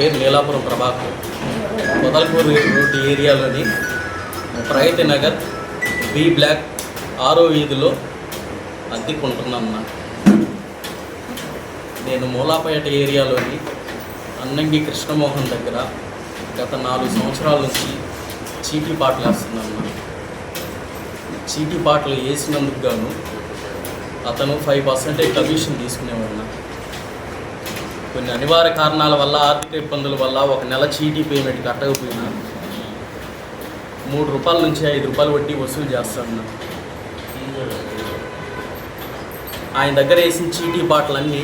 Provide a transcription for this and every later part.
పేరు నీలాపురం ప్రభాకర్. మొదల్పూర్ రోడ్డు ఏరియాలోని Pragathi Nagar B block ఆరో వీధిలో అద్దెకుంటున్నాను నేను మూలాపేట ఏరియాలోని అన్నంగి కృష్ణమోహన్ దగ్గర గత నాలుగు సంవత్సరాల నుంచి చీటీ పాటలు వేస్తున్నాను. చీటీ పాటలు వేసినందుకు గాను అతను ఫైవ్ పర్సెంటేజ్ కమిషన్ తీసుకునేవాడు కొన్ని అనివార్య కారణాల వల్ల ఆర్థిక ఇబ్బందుల వల్ల ఒక నెల చీటీ పేమెంట్ కట్టకపోయినా మూడు రూపాయల నుంచి ఐదు రూపాయలు వడ్డీ వసూలు చేస్తాను. ఆయన దగ్గర వేసిన చీటీ పాటలన్నీ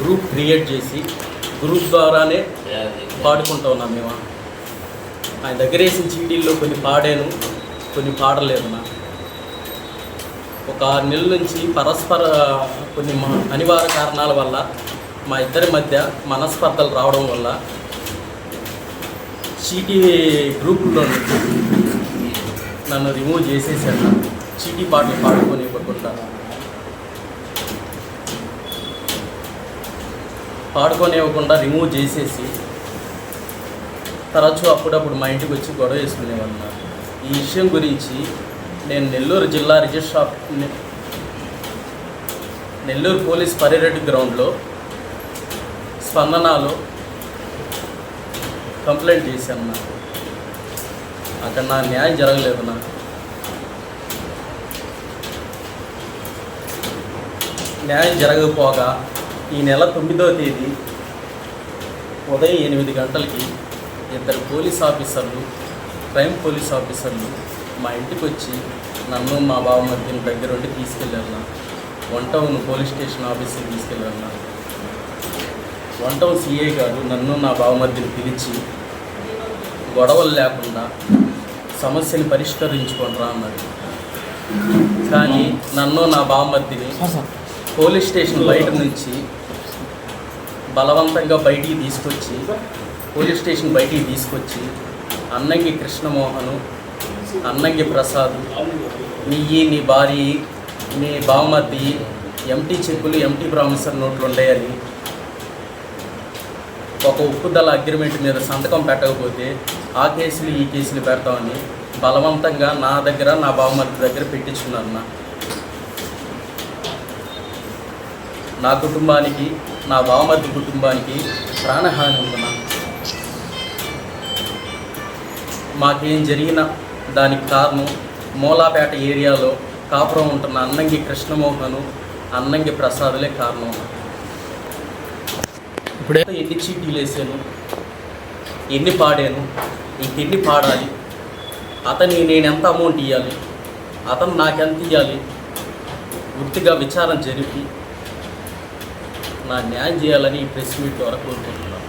గ్రూప్ క్రియేట్ చేసి గ్రూప్ ద్వారానే పాడుకుంటా ఉన్నాం మేము. ఆయన దగ్గర వేసిన చీటీల్లో కొన్ని పాడాను కొన్ని పాడలేదు నాకు. ఒక ఆరు నెలల నుంచి పరస్పర కొన్ని అనివార్య కారణాల వల్ల మా ఇద్దరి మధ్య మనస్పర్ధలు రావడం వల్ల చీటీ గ్రూపుల్లో నన్ను రిమూవ్ చేసేసాను చీటీ పాటలు పాడుకొని ఇవ్వకుండా పాడుకోనివ్వకుండా రిమూవ్ చేసేసి తరచూ అప్పుడప్పుడు మా ఇంటికి వచ్చి గొడవ వేసుకునేవాళ్ళు ఈ విషయం గురించి నేను నెల్లూరు జిల్లా register of Nellore police Parireddy గ్రౌండ్లో స్పందనలో కంప్లైంట్ చేశాను నాకు అక్కడ నా న్యాయం జరగలేదు నాకు న్యాయం జరగకపోగా ఈ నెల తొమ్మిదవ తేదీ ఉదయం ఎనిమిది గంటలకి ఇద్దరు పోలీస్ ఆఫీసర్లు క్రైమ్ పోలీస్ ఆఫీసర్లు మా ఇంటికి వచ్చి నన్ను మా బావమర్దిని దగ్గర ఉండి తీసుకెళ్ళారు నా వన్ టౌన్ పోలీస్ స్టేషన్ ఆఫీస్కి తీసుకెళ్ళారు నా వన్ టౌన్ సిఐ గారు నన్ను నా బావమర్దిని పిలిచి గొడవలు లేకుండా సమస్యని పరిష్కరించుకొని రా అన్నారు కానీ నన్ను నా బావమర్దిని పోలీస్ స్టేషన్ బయట నుంచి బలవంతంగా బయటికి తీసుకొచ్చి పోలీస్ స్టేషన్ బయటికి తీసుకొచ్చి అన్నంగి కృష్ణమోహను అన్నంగి ప్రసాద్ నీ నీ భార్య నీ బావమర్ది ఎంటీ చెక్కులు ఎంటీ ప్రామిసర్ నోట్లు ఉండేయని. ఒక ఉప్పుదల అగ్రిమెంట్ మీద సంతకం పెట్టకపోతే ఆ కేసులు ఈ కేసులు పెడతామని బలవంతంగా నా దగ్గర నా బావమతి దగ్గర పెట్టించుకున్నాను నా నా కుటుంబానికి నా బావమతి కుటుంబానికి ప్రాణహాని ఉంది మాకేం జరిగిన దానికి కారణం మూలాపేట ఏరియాలో కాపురం ఉంటున్న అన్నంగి కృష్ణమోహను అన్నంగి ప్రసాదులే కారణం. ఇప్పుడే ఎన్ని చీటీలు వేసాను ఎన్ని పాడాను ఇంకెన్ని పాడాలి? అతని నేను ఎంత అమౌంట్ ఇవ్వాలి అతను నాకెంత ఇవ్వాలి పూర్తిగా విచారం జరిపి నా న్యాయం చేయాలని ఈ ప్రెస్ మీట్ ద్వారా కోరుకుంటున్నాను.